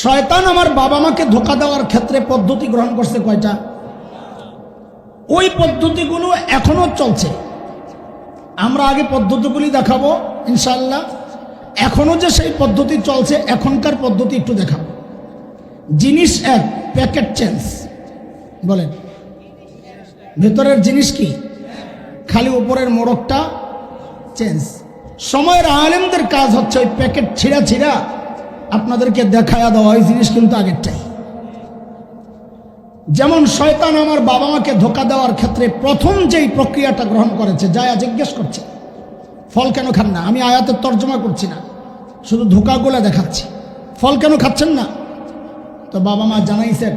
শয়তান আমার বাবা মাকে ধোকা দেওয়ার ক্ষেত্রে পদ্ধতি গ্রহণ করছে কয়টা? ওই পদ্ধতিগুলো এখনও চলছে। আমরা আগে পদ্ধতিগুলি দেখাবো ইনশাল্লাহ এখনও যে সেই পদ্ধতি চলছে, এখনকার পদ্ধতি একটু দেখাবো। জিনিস এক, প্যাকেট চেঞ্জ। বলেন, ভেতরের জিনিস কি? খালি উপরের মোড়কটা চেঞ্জ। সময়ের আলেমদের কাজ হচ্ছে ওই প্যাকেট ছিঁড়া ছিঁড়া আপনাদেরকে দেখায়া দেওয়া ওই জিনিস কিন্তু আগেরটাই। যেমন শয়তান আমার বাবা মাকে ধোকা দেওয়ার ক্ষেত্রে প্রথম যেই প্রক্রিয়াটা গ্রহণ করেছে, যায়া জিজ্ঞেস করছে, ফল কেন খান না? আমি আয়াতের তর্জমা করছি না, শুধু ধোকাগুলো দেখাচ্ছি। ফল কেন খাচ্ছেন না? তো বাবা মা জানাইছেন,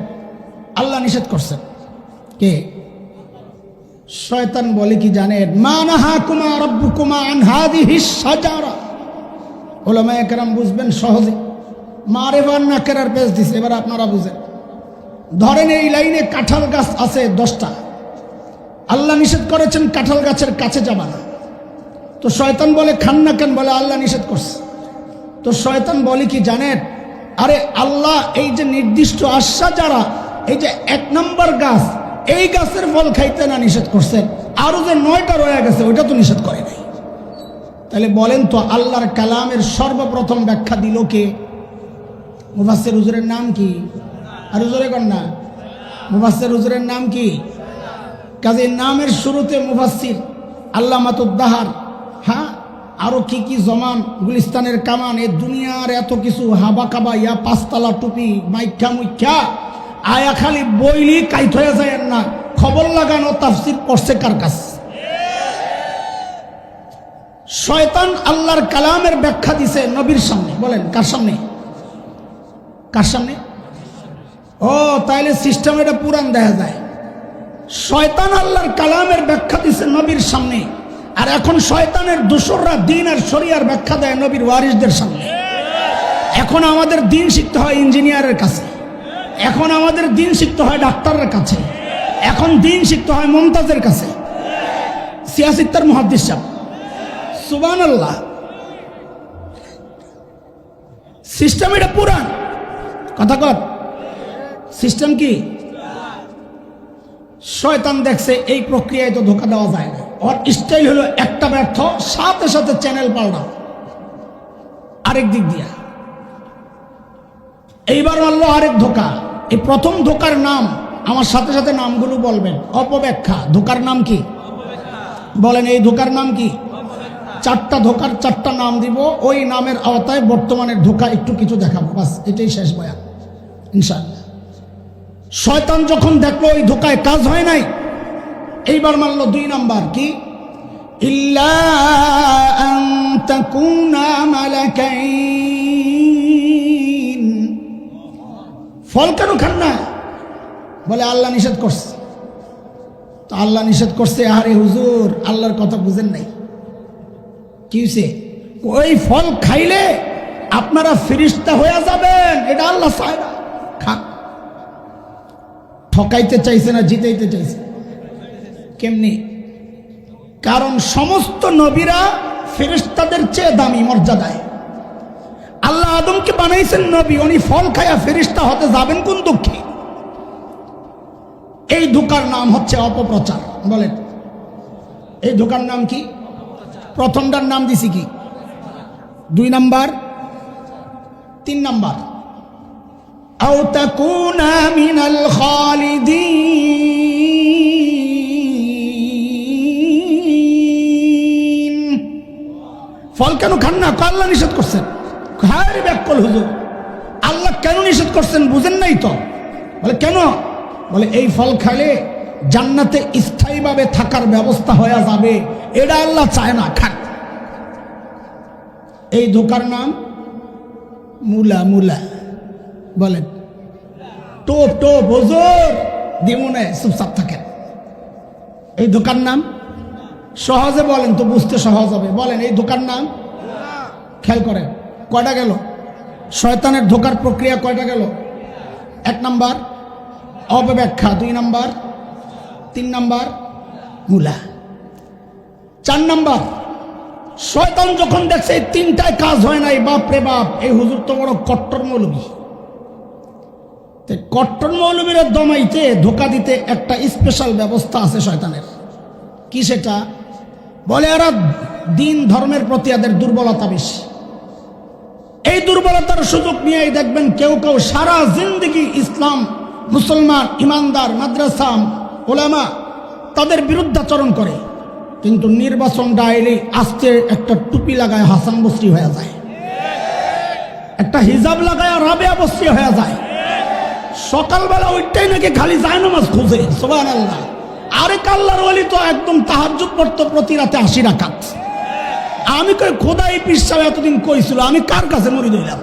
আল্লাহ নিষেধ করছেন। কে? শয়তান বলে কি জানেন? মা নাহা কুমা রব্বু কুমা ওলামা একরাম বুঝবেন সহজে। মারেবার না কেরার পেজ দিছে, এবার আপনারা বুঝেন। ধরেন এই লাইনে কাঁঠাল গাছ আছে দশটা। আল্লাহ নিষেধ করেছেন কাঁঠাল গাছের কাছে যাবা না। তো শয়তান বলে, খান না কেন? বলে, আল্লাহ নিষেধ করছে। তো শয়তান বলে কি, জানেন? আরে, আল্লাহ এই যে নির্দিষ্ট আশা যারা, এই যে এক নম্বর গাছ, এই গাছের ফল খাইতে না নিষেধ করছে। আরও যে নয়টা রয়ে গেছে, ওইটা তো নিষেধ করে নাই। তাহলে বলেন তো, আল্লাহর কালামের সর্বপ্রথম ব্যাখ্যা দিল কে? মুফাসের হুজুরের নাম কি? আর হুজুরে কন না। মুফাসের হুজুরের নাম কি? কাজে নামের শুরুতে মুফাসির আল্লাহ মাতুদ্দাহার হ্যাঁ? আরও কি কি জমান, গুলিস্তানের কামান, এ দুনিয়ার এত কিছু হাবা কাবা ইয়া পাঁচতলা টুপি মাইখ্যা মুখ্যা আয়া খালি বইলি কাইত হয়ে যায় না। খবর লাগানো, তাফসির পড়ছে কার কাছে? শয়তান আল্লাহর কালামের ব্যাখ্যা দিছে নবীর সামনে। বলেন, কার সামনে? কার সামনে? ও, তাইলে সিস্টেম এটা পুরান দেখা যায়। শয়তান আল্লাহর কালামের ব্যাখ্যা দিছে নবীর সামনে। আর এখন শয়তানের দোসররা দিন আর শরিয়ার ব্যাখ্যা দেয় নবীর ওয়ারিসদের সামনে। এখন আমাদের দিন শিখতে হয় ইঞ্জিনিয়ারের কাছে। এখন আমাদের দিন শিখতে হয় ডাক্তারের কাছে। এখন দিন শিখতে হয় মমতাজের কাছে। সিয়াসিত্তার মহাদ্দিস সুবান আল্লাহ সিস্টেম এটা পুরান। কথা কর। সিস্টেম কি? শয়তান দেখছে এই প্রক্রিয়ায় তো ধোকা দেওয়া যায় না। ওর স্টাইল হলো একটা ব্যর্থ, সাথে সাথে চ্যানেল পাল্টা আরেক দিক দিয়া। এইবার মারলো আরেক ধোকা। এই প্রথম ধোকার নাম, আমার সাথে সাথে নামগুলো বলবেন। অপব্যাখ্যা। ধোকার নাম কি? বলেন, এই ধোকার নাম কি? চারটা ধোকার চারটা নাম দিব। ওই নামের আওতায় বর্তমানের ধোকা একটু কিছু দেখাবো। বাস, এটাই শেষ বয়ান। ইনশাআল্লাহ। শয়তান যখন দেখল ওই ধোকায় কাজ হয় নাই, এইবার মানলো দুই নাম্বার কি? ফল কেন খান না? বলে, আল্লাহ নিষেধ করছে। তো আল্লাহ নিষেধ করছে আরে হুজুর, আল্লাহর কথা বুঝেন নাই। কি ওই ফল খাইলে আপনারা ফিরিস্তা হয়ে যাবেন, এটা আল্লাহ চায় ঠকাইতে চাইছে না, জিতাইতে চাইছে। কেমনি? কারণ সমস্ত নবীরা ফেরিস্তাদের চেয়ে দামি মর্যাদায়। আল্লাহ আদমকে বানাইছেন নবী, উনি ফল খায়া ফেরিস্তা হতে যাবেন কোন দুঃখী? এই ধোকার নাম হচ্ছে অপপ্রচার। বলেন। এই ধোকার নাম কি? প্রথমটার নাম দিছি কি? দুই নাম্বার, তিন নাম্বার। أو تكون من الخالدين ফল কেন খান না আল্লাহ নিষেধ করছেন হ্যাঁ ব্যাকল হুজুর আল্লাহ কেন নিষেধ করছেন বুঝেন নাই তো বলে কেন বলে এই ফল খাইলে জান্নাতে স্থায়ীভাবে থাকার ব্যবস্থা হয়ে যাবে এটা আল্লাহ চায় না খান এই ধোকার নাম মুলা মুলা বলেন টোপ টোপ হুজুর। দিমুনে চুপচাপ থাকেন। এই দোকান নাম? সহজে বলেন তো, বুঝতে সহজ হবে। বলেন, এই দোকান নাম? খেয়াল করেন, কয়টা গেল? শয়তানের ধোকার প্রক্রিয়া কয়টা গেল? এক নাম্বার, অপব্যাখ্যা, দুই নাম্বার, তিন নাম্বার, মূলা। চার নাম্বার, শয়তান যখন দেখছে এই তিনটায় কাজ হয় নাই বাপ রে বাপ, এই হুজুর তো বড় কট্টর মৌলবী। তো কট্টর মৌলবীরা দমাইতে, ধোকা দিতে একটা স্পেশাল ব্যবস্থা আছে শয়তানের। কি সেটা? বলে, এরা দিন ধর্মের প্রতি এদের দুর্বলতা বেশি। এই দুর্বলতার সুযোগ নিয়েই দেখবেন কেউ কেউ সারা জিন্দগি ইসলাম, মুসলমান, ইমানদার, মাদ্রাসা, ওলামা তাদের বিরুদ্ধাচরণ করে। কিন্তু নির্বাচন ডাইলে আস্তে একটা টুপি লাগায় হাসান বস্রি হয়ে যায়। একটা হিজাব লাগায় রাবেয়া বস্রি হয়ে যায়। সকালবেলা ওইটাই নাকি খালি যায় নামাজ খুঁজে সোবান আল্লাহ আরেক আল্লাহর ওলি তো একদম তাহাজ্জুদ পড়তো প্রতি রাতে আশি রাখাত আমি কই, খোদা, এই এতদিন কইছিল আমি কার কাছে মরি দিলাম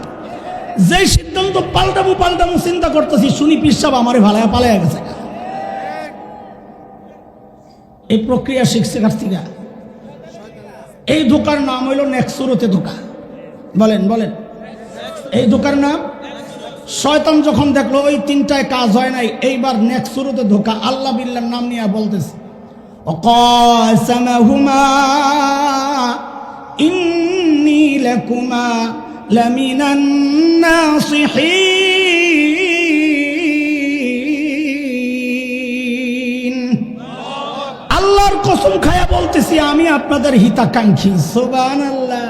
যে সিদ্ধান্ত পাল্টামু পাল্টামু চিন্তা করতেছি, শুনি পিসাব আমারে ভালায় পালায় গেছে। এই প্রক্রিয়া শিখছে কার্তিকা এই দোকার নাম হইল নেক্সুরতে দোকা বলেন বলেন। এই দোকার নাম? শয়তান যখন দেখল ওই তিনটায় কাজ হয় নাই, এইবার নেক্সট শুরুতে ধোকা, আল্লাহ বিল্লার নাম নিয়ে বলতেছে ইন্নি আল্লাহর কসম খায়া বলতেছি, আমি আপনাদের হিতাকাঙ্ক্ষী। সুবহানাল্লাহ।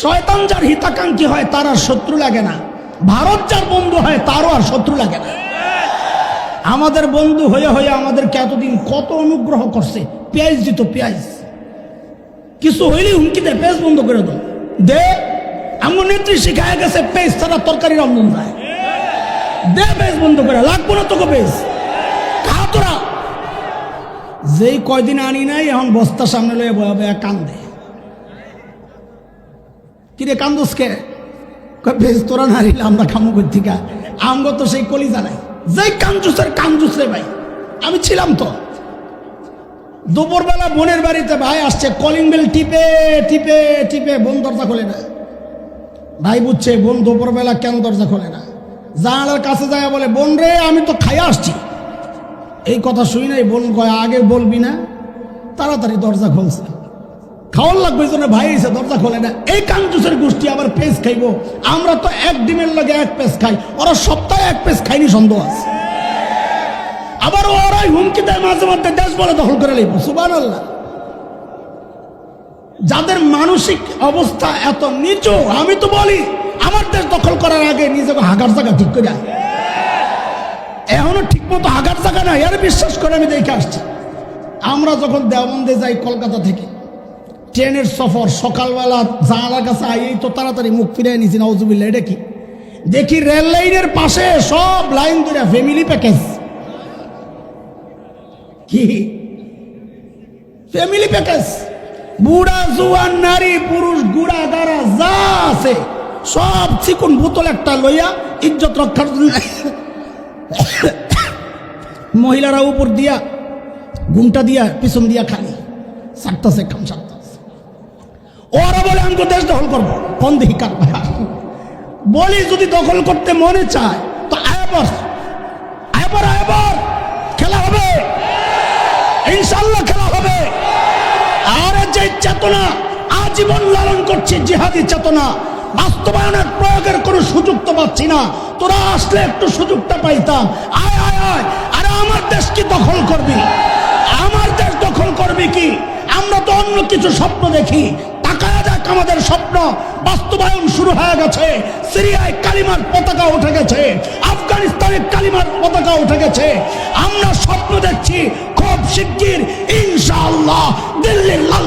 শয়তান যার হিতাকাঙ্ক্ষী হয়, তার শত্রু লাগে না। ভারত যার বন্ধু হয়, তারও আর শত্রু লাগে না। আমাদের বন্ধু হয়ে হয়ে আমাদেরকে এতদিন কত অনুগ্রহ করছে। পেঁয়াজ দিত, পেঁয়াজ। কিছু হইলেই হুমকি দেয়, পেঁয়াজ বন্ধ করে দাও। দে, আমার নেত্রী শিখায় গেছে, পেঁয়াজ ছাড়া তরকারি রন্ধন যায় দে, পেঁয়াজ বন্ধ করে লাগবো না তোকে পেঁয়াজ। খা তোরা। যেই কয়দিন আনি নাই, এখন বস্তা সামনে লয়ে বয়া বয়া কান্দে। কিরে কান্দোস কে? বেশ তোরা নারিলে আমরা খামো থেকে আমগো তো সেই কলিজা নাই। যেই কাঞ্জুসের কাঞ্জুস রে ভাই, আমি ছিলাম তো। দুপুরবেলা বোনের বাড়িতে ভাই আসছে, কলিং বেল টিপে টিপে টিপে, বোন দরজা খোলে না। ভাই বুঝছে, বোন দুপুরবেলা কেন দরজা খোলে না? জানালার কাছে যায়, বলে, বোন রে, আমি তো খাইয়া আসছি। এই কথা শুই নাই বোন কয়, আগে বলবি না, তাড়াতাড়ি দরজা খুলছে। খাওয়ার লাগবে জন্য ভাই এসে দরজা খোলে না। এই কাঞ্জুসের গোষ্ঠী আবার পেস খাইবো। আমরা তো এক ডিমের লগে এক পেস খাই। ওরা সপ্তাহে এক পেস খাইনি সন্দেহ আছে। আবার ওরাই হুমকি দেয় মাঝে মধ্যে দেশ বলে দখল করে লিখব সুবান আল্লাহ যাদের মানসিক অবস্থা এত নিচু, আমি তো বলি, আমার দেশ দখল করার আগে নিজেকে হাগার জায়গা ঠিক করে। এখনও ঠিক মতো হাগার জায়গা নাই, আর বিশ্বাস করে আমি দেখে আসছি। আমরা যখন দেওবন্দে যাই কলকাতা থেকে ট্রেনের সফর, সকালবেলা জানালার কাছে আইই তো তাড়াতাড়ি মুখ ফিরে নিছি নজুবিল্লা এটা কি? দেখি রেল লাইনের পাশে সব লাইন ধরে ফ্যামিলি প্যাকেজ কি? ফ্যামিলি প্যাকেজ বুড়া, জুয়ান, নারী, পুরুষ, গুড়া, গাড়া, যা আছে, সব চিকুন বোতল একটা লইয়া ইজ্জত রক্ষার জন্য মহিলারা উপর দিয়া, ঘুমটা দিয়া, পিছন দিয়া খালি। সারতাছে কাম সারতাছে ওরা বলে, আমি তো দেশ দখল করব। কোন দেখি কার বলি, যদি দখল করতে মনে চায়, তো আয়াবর আয়াবর আয়াবর খেলা হবে। ইনশাল্লাহ খেলা হবে। আর যে চেতনা, আজীবন লালন করছে জিহাদি চেতনা। বাস্তবায়নের প্রয়োগের কোনো সুযোগ তো পাচ্ছি না। তোরা আসলে একটু সুযোগটা পাইতাম। আয় আয় আয়। আরে আমার দেশ কি দখল করবি? আমার দেশ দখল করবি কি? আমরা তো অন্য কিছু স্বপ্ন দেখি। তাকায় যাক আমাদের স্বপ্ন বাস্তবায়ন শুরু হয়ে গেছে। সিরিয়ায় কালিমার পতাকা উঠে গেছে। আফগানিস্তানে কালিমার পতাকা উঠে গেছে। আমরা স্বপ্ন দেখছি খুব শিগগির, ইনশাআল্লাহ, দিল্লির লাল